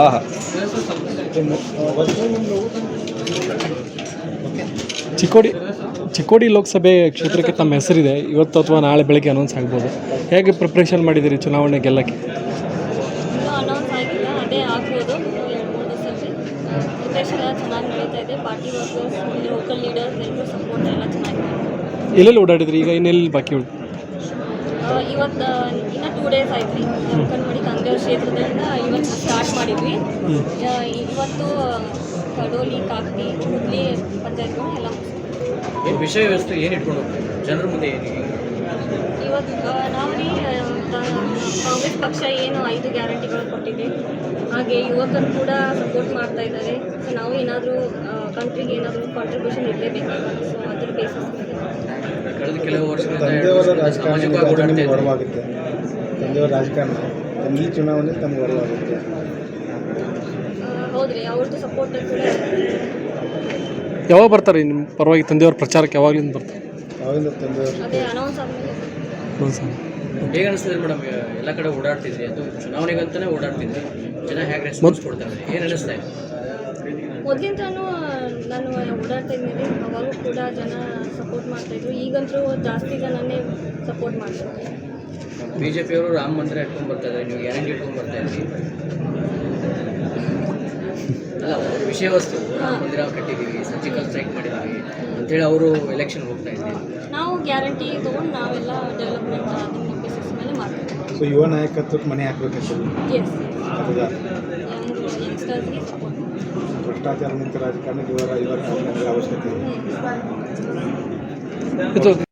ಆಹಾ ಚಿಕ್ಕೋಡಿ ಚಿಕ್ಕೋಡಿ ಲೋಕಸಭೆ ಕ್ಷೇತ್ರಕ್ಕೆ ತಮ್ಮ ಹೆಸರಿದೆ. ಇವತ್ತು ಅಥವಾ ನಾಳೆ ಬೆಳಗ್ಗೆ ಅನೌನ್ಸ್ ಆಗ್ಬೋದು. ಹೇಗೆ ಪ್ರಿಪ್ರೇಷನ್ ಮಾಡಿದ್ದೀರಿ ಚುನಾವಣೆ ಗೆಲ್ಲಕ್ಕೆ? ಅನೌನ್ಸ್ ಆಗಿಲ್ಲ. ಅದೇ ಆಗ್ಬೋದು. ಇನ್ನೂ ಎರಡು ಮೂರು ಪ್ರಿಪ್ರೇಷನ್ ಎಲ್ಲ ಚೆನ್ನಾಗಿ ನಡೀತಾ ಇದೆ. ಪಾರ್ಟಿ ವರ್ಕರ್ಸ್ ಲೋಕಲ್ ಲೀಡರ್ಸ್ ಎಲ್ಲರೂ ಸಪೋರ್ಟ್ ಎಲ್ಲ ಚೆನ್ನಾಗಿದೆ ಎಲ್ಲೆಲ್ಲಿ ಓಡಾಡಿದ್ರಿ? ಈಗ ಇನ್ನೆಲ್ಲಿ ಬಾಕಿ ಉಳಿದು ಇವತ್ತು ಇನ್ನು ಟೂ ಡೇಸ್ ಆಯ್ತು ರೀ ಕಣ್ಮಡಿ ತಂದೆಯವ್ರ ಕ್ಷೇತ್ರದಿಂದ ಇವತ್ತು ಸ್ಟಾರ್ಟ್ ಮಾಡಿದ್ವಿ. ಇವತ್ತು ಕಡೋಲಿ ಕಾಕ್ತಿ ಹುಬ್ಳಿ ಪಂಚಾಯತ್ಗಳು ಎಲ್ಲ. ಏನು ವಿಷಯ ವ್ಯವಸ್ಥೆ ಏನು ಇಟ್ಕೊಂಡು ಜನರ ಮುಂದೆ ಇವತ್ತು ನಾವು ರೀ ಕಾಂಗ್ರೆಸ್ ಪಕ್ಷ ಏನು ಐದು ಗ್ಯಾರಂಟಿಗಳು ಕೊಟ್ಟಿದೆ. ಹಾಗೆ ಯುವಕರು ಕೂಡ ಸಪೋರ್ಟ್ ಮಾಡ್ತಾ ಇದ್ದಾರೆ. ಸೊ ನಾವು ಏನಾದರೂ ಕಂಟ್ರಿಗೆ ಏನಾದರೂ ಕಾಂಟ್ರಿಬ್ಯೂಷನ್ ಇರಲೇಬೇಕಾಗುತ್ತೆ ಸೊ ಅದ್ರ ಬೇಸಿಸ್ ಕಳೆದ ಕೆಲವು ವರ್ಷಗಳಿಂದ ರಾಜಕಾರಣ. ಹೊರವಾಗುತ್ತೆ ತಂದೆಯವರ ರಾಜಕಾರಣ. ಈ ಚುನಾವಣೆ ತಮಗೆ ಕೂಡ ಯಾವಾಗ ಬರ್ತಾರೆ ನಿಮ್ಮ ಪರವಾಗಿ ತಂದೆಯವ್ರ ಪ್ರಚಾರಕ್ಕೆ ಯಾವಾಗಲಿಂದ ಬರ್ತಾರೆ? ಯಾವಾಗಿಂದ ತಂದೆಯವರು ಅದೇ ಅನೌನ್ಸ್ ಆದಮೇಲೆ ಹೌದು ಸರ್ ಹೇಗೆ ಅನಿಸ್ತದೆ ಮೇಡಮ್ ಎಲ್ಲ ಕಡೆ ಓಡಾಡ್ತಿದ್ರಿ ಅದು ಚುನಾವಣೆಗಂತಾನೆ ಓಡಾಡ್ತಿದ್ರಿ ಜನ ಹೇಗೆ ರೆಸ್ಪಾನ್ಸ್ ಕೊಡ್ತಾರೆ ಏನು ಅನಿಸ್ತಾ ಇದೆ? ಮೊದಲಿಂದನೂ ನಾನು ಓಡಾಡ್ತಾ ಇದ್ದೀನಿ. ಅವಾಗೂ ಕೂಡ ಜನ ಸಪೋರ್ಟ್ ಮಾಡ್ತಾಯಿದ್ರು ಈಗಂತೂ ಜಾಸ್ತಿ ಜನನೇ ಸಪೋರ್ಟ್ ಮಾಡ್ತಾರೆ. ಬಿ ಜೆ ಪಿಯವರು ರಾಮ ಮಂದಿರ ಇಟ್ಕೊಂಡು ಬರ್ತಾ ಇದ್ದಾರೆ. ನೀವು ಗ್ಯಾರಂಟಿ ಇಟ್ಕೊಂಡು ಬರ್ತಾ ಇದ್ದೀವಿ ಅಲ್ಲ ವಿಷಯ ವಸ್ತು. ರಾಮ ಮಂದಿರ ಕಟ್ಟಿದ್ದೀವಿ ಸರ್ಜಿಕಲ್ ಸ್ಟ್ರೈಕ್ ಮಾಡಿದ್ದೀವಿ ಅಂತೇಳಿ ಅವರು ಎಲೆಕ್ಷನ್ ಹೋಗ್ತಾ ಇದ್ದೀವಿ ನಾವು ಗ್ಯಾರಂಟಿ ತೊಗೊಂಡು ನಾವೆಲ್ಲ ಡೆವಲಪ್ಮೆಂಟ್ ಅದನ್ನ ಬೇಸಿಸ್ ಮೇಲೆ ಮಾಡ್ತೀವಿ. ಸೊ ಯುವ ನಾಯಕತ್ವಕ್ಕೆ ಮನೆ ಹಾಕ್ಬೇಕಂತ ಎಸ್ ಯಂಗ್ಸ್ಟರ್ಸ್ಗೆ ಸಪೋರ್ಟ್ भ्रष्टाचार मुक्त राजकारण किंवा राजकारण आवश्यक आहे?